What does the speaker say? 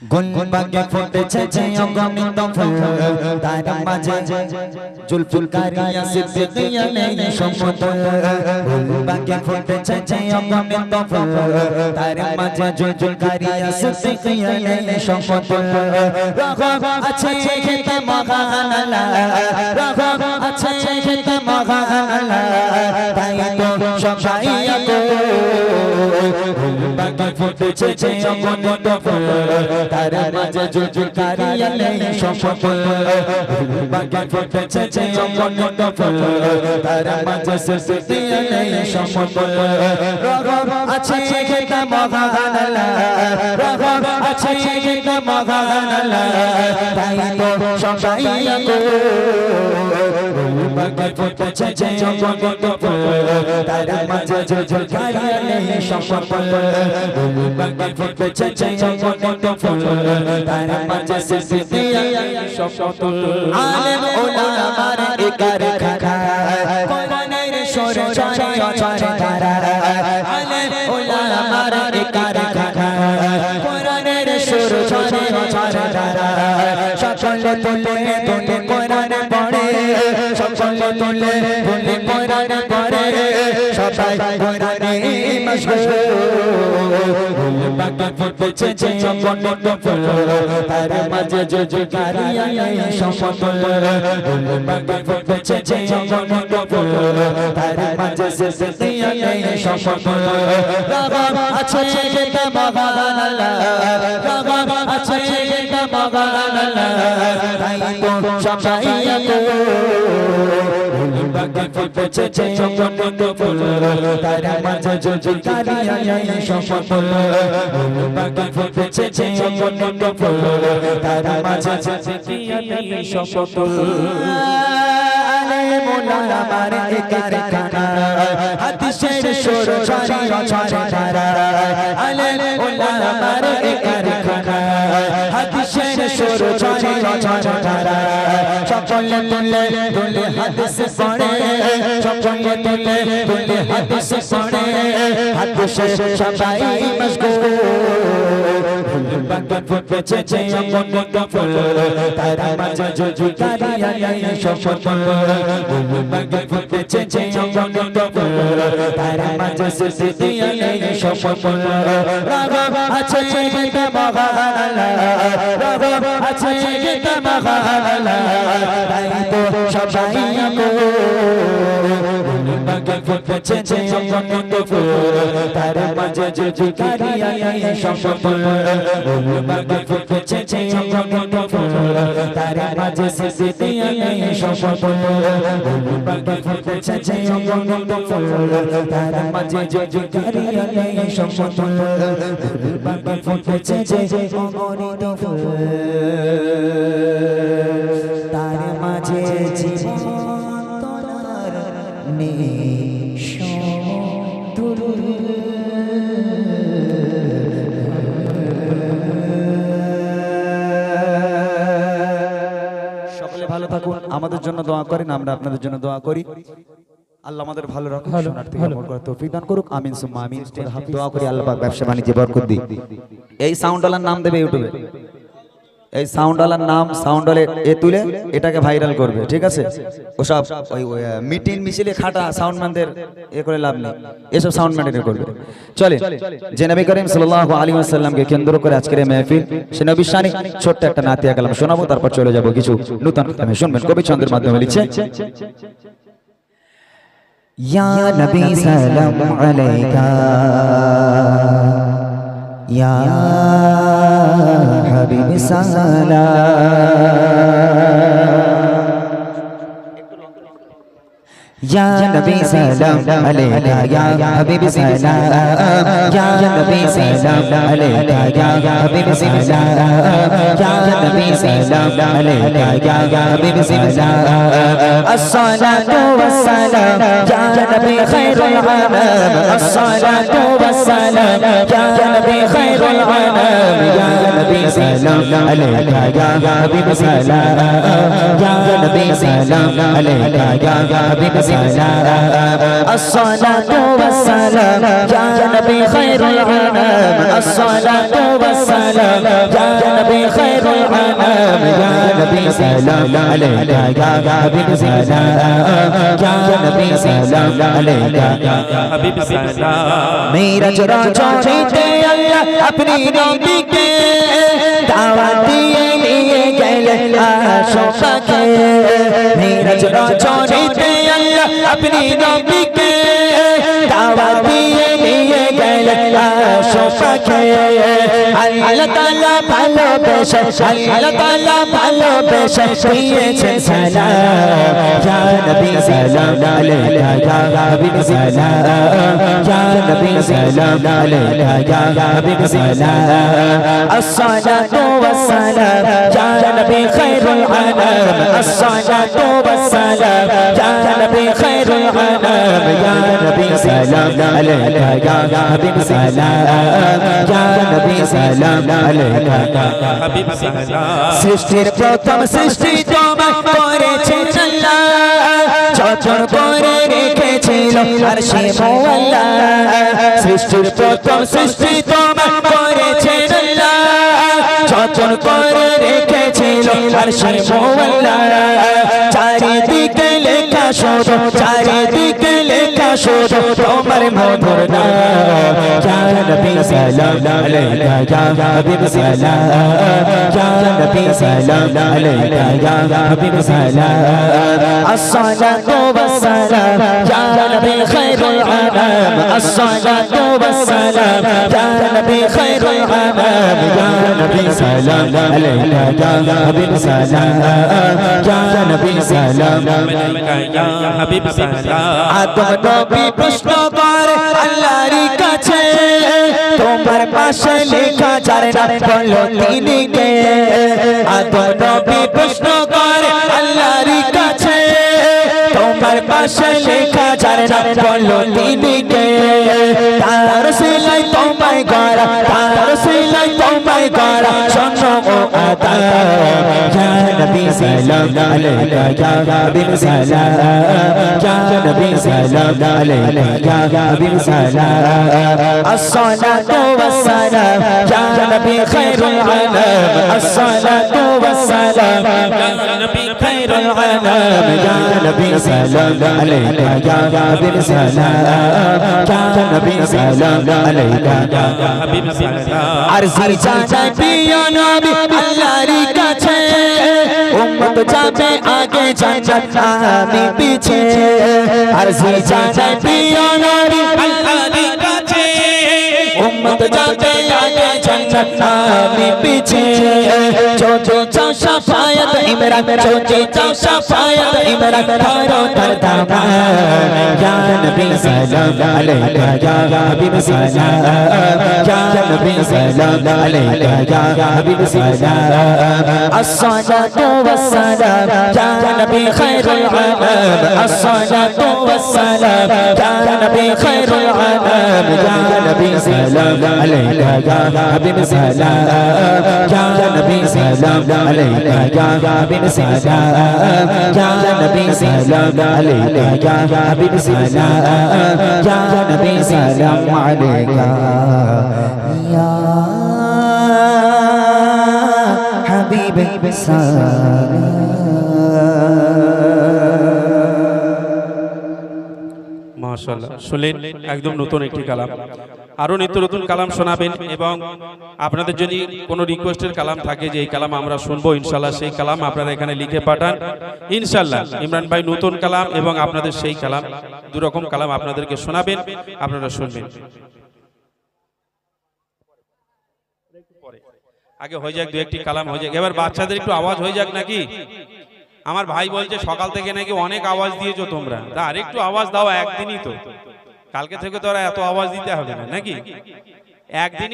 গুলবাগে ফুটেছে যে অগণিত ফুল তার মাঝে জুলফুলকারিয়া সিদ্দিকিয়া নেই সমতুল গুলবাগে ফুটেছে যে অগণিত ফুল তার মাঝে জুলফুলকারিয়া সিদ্দিকিয়া নেই সমতুল রঘব আছে খেতে মহানালা। রঘব আছে খেতে মহানালা। তাই তো সবাই তো বাকি ফুটেছে যে ফুল তার মাঝে জুজুকারিয়া নেই সফল বাকি ফুটেছে যে অগণিত ফুল তার মাঝে সিসিয়া নেই সফল আছে খেতা মগানালা রগব আছে খেতা মগানালা তাই তো সবাই বাকি ফুটেছে যে অগণিত ফুল তার মাঝে জুজুকারিয়া নেই সফল বাকি ফুটেছে যে অগণিত ফুল তার মাঝে সিসিয়া সফল আলেম ওলামার একার খাখা কোরআনের সুর একার খাখা তার মাঝে জজকারিয়া নেই সমতুল বাকি ফুটেছে যে অগণিত ফুল তার মাঝে সিসিয়া নেই সমতুল রগব আছে যেটা মগানালা রগব আছে যেটা মগানালা তাই তো সবাই যে অগণিত ফুল তার মাঝে জজকারিয়া নেই সমতুল বাকি যে অগণিত ফুল তার মাঝে নেই সমতুল মোলামার একার কানা হাদিসের সুর ছড়ি ছড়ি তারা আলে মোলামার একার কানা হাদিসের সুর ছড়ি ছড়ি তারা সকলে তুলে তুলে হাদিস পড়ে সকলে তুলে তুলে হাদিস পড়ে হাদিসে সবাই মশগুল বাকি ফুটেছে অগণিত ফুল তার মাঝে জজুকারিয়া নেই সফল বাকি ফুটেছে অগণিত ফুল তার মাঝে সিসিয়া নেই সফল রাগব আছে যেটা মহানালা রাগব আছে যেটা মহানালা তাই তো সবাই বাকি ফুটেছে অগণিত ফুল তার মাঝে জজুকারিয়া নেই সফল তার মাঝে সিসিয়া নেই সফল তার মাঝে নেই সফল তার মাঝে জীবন নেই। ভালো থাকুন। আমাদের জন্য দোয়া করেন আমরা আপনাদের জন্য দোয়া করি। আল্লাহ আমাদের ভালো রাখুন সোনার থেকে আমল করার তৌফিক দান করুক। আমিন সুম্মা আমিন। দোয়া করি আল্লাহ পাক ব্যবসা বাণিজ্যে বরকত দিক। এই সাউন্ডওয়ালার নাম দেবে ইউটিউবে এই সাউন্ডওয়ালার নাম সাউন্ডওয়ালে এ তুলে এটাকে ভাইরাল করবে, ঠিক আছে? ওসব ওই মিটিং মিছিলে খাটা সাউন্ডম্যানদের এ করে লাভ নেই, এসব সাউন্ডম্যানের করবে। চলে, যে নবী করিম সাল্লাহ আলী আসাল্লামকে কেন্দ্র করে আজকের মেহফিল, সে নবী ছোট্ট একটা নাতিয়া গেলাম শোনাবো, তারপর চলে যাব কিছু নূতন আমি শুনবেন কবি ছন্দের মাধ্যমে লিখছে, ইয়া নবী সালাম আলাইকা, ইয়া হাবিব সালা یا نبی سلام علیہ یا حبیب سلام یا نبی سلام علیہ یا حبیب سلام یا نبی سلام علیہ یا حبیب سلام الصلاۃ والسلام یا نبی خیر العالم الصلاۃ والسلام یا نبی خیر العالم سلام عليك يا حبيب سلام يا نبي سلام عليك يا حبيب سلام الصلاة والسلام يا نبي خير العالم الصلاة والسلام يا نبي خير العالم يا نبي سلام عليك يا حبيب سلام يا نبي سلام عليك يا حبيب سلام میرا جرا چاہتے اللہ اپنی نبی کے দাওয়া দিয়ে নিয়ে গেলেন আশোকাকে মিরাজ রচনীতে আল্লাহ আপনি নবী আল্লাহ তাআলা ভালোবেসে আল্লাহ তাআলা ভালোবেসে দিয়েছেন সালাম ইয়া নবী সালাম আলাইকা ইয়া হাবিব সালাম ইয়া নবী সালাম আলাইকা ইয়া হাবিব সালাম আসসালাতু ওয়াসসালাম ইয়া নবী খায়রুল আলাম আসসালাতু ওয়াসসালাম ইয়া নবী خير العالم يا نبي سلام عليك يا حبيب سلام يا نبي سلام عليك হাবিব সালাম সৃষ্টির প্রথম সৃষ্টি তোমার করেছে আল্লাহ চচর করে রেখেছিল আর সে মোল্লা সৃষ্টির প্রথম সৃষ্টি তোমার করেছে আল্লাহ চচর করে রেখেছিল আর সে মোল্লা চারিদিকে শোধ চারিদিকে লেখা আসর তোমার মধুর নাম। যা নবী সালাম আলাইকা যা হাবিব সালাম যা নবী সালাম আলাইকা যা হাবিব সালাম আসসালাতু ওয়াসসালাম যা নবী খায়রুল আনাম। আসসালাতু ওয়াসসালাম যা নবী খায়রুল আনাম। যা নবী সালাম আলাইকা যা হাবিব সালাম যা নবী সালাম আলাইকা যা হাবিব সালাম আদম নবী প্রশ্ন করে আল্লাহর কাছে। তোমার পাশে লেখা যার নাম বলো তিনি কে আদর নবী প্রশ্ন করে আল্লাহর কাছে তার পাশে লেখা যার নাম বলো তিনি কে। তার সিলাই তোমায় গড়া, তার সিলাই তোমায় গড়া শোনো ও আতা ইয়া নবী সালাম আলাইকা ইয়া হাবিব সালাম ইয়া নবী সালাম আলাইকা ইয়া হাবিব সালাম আসসালাতু ওয়াসসালাম ইয়া নবী খায়রুল আলাম আসসালাতু ওয়াসসালাম ইয়া নবী خير العالم يا نبي سلام عليك يا حبيب سلام يا نبي سلام عليك ইয়া হাবিব সালাম আরজি জানাই প্রিয় নবী আল্লাহর কাছে উম্মত যাবে আগে জান্নাত আমি পিছে আরজি জানাই প্রিয় নবী আল্লাহর কাছে हिम्मत जाते आए जन्नत नाली पीछे जो जो चाओ शफायत ही मेरा जो जो चाओ शफायत ही मेरा तारो करता था या नबी सलाम अलैका या हबीब सलाम या नबी सलाम अलैका या हबीब सलाम अस्सलातु वस्सलाम या नबी खैरुल अनाम अस्सलातु वस्सलाम या नबी खैरुल अनाम या नबी सलाम عليك يا حبيب سلام يا نبي سلام عليك يا حبيب سلام يا نبي سلام عليك يا حبيب سلام يا نبي سلام عليك يا حبيب سلام মাশাআল্লাহ শুনলেন একদম নতুন একটি কালাম আরও নিত্য নতুন কালাম শোনাবেন এবং আপনাদের যদি কোনো রিকোয়েস্টের কালাম থাকে যে এই কালাম আমরা শুনব ইনশাল্লাহ সেই কালাম আপনারা এখানে লিখে পাঠান। ইনশাল্লাহ ইমরান ভাই নতুন কালাম এবং আপনাদের সেই কালাম দু রকম কালাম আপনাদেরকে শোনাবেন, আপনারা শুনবেন। আগে হয়ে যাক দু একটি কালাম হয়ে যাক। এবার বাচ্চাদের একটু আওয়াজ হয়ে যাক নাকি? আমার ভাই বলছে, সকাল থেকে নাকি অনেক আওয়াজ দিয়েছ তোমরা। তা আরেকটু আওয়াজ দাও, একদিনই তো। কালকে থেকে তো এত আওয়াজ দিতে হবে না নাকি? একদিন